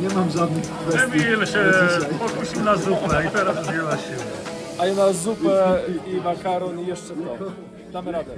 Nie mam żadnych kwestii. Emil się pokusił na zupę i teraz nie ma siły. A ja na zupę i makaron i jeszcze to. Damy radę.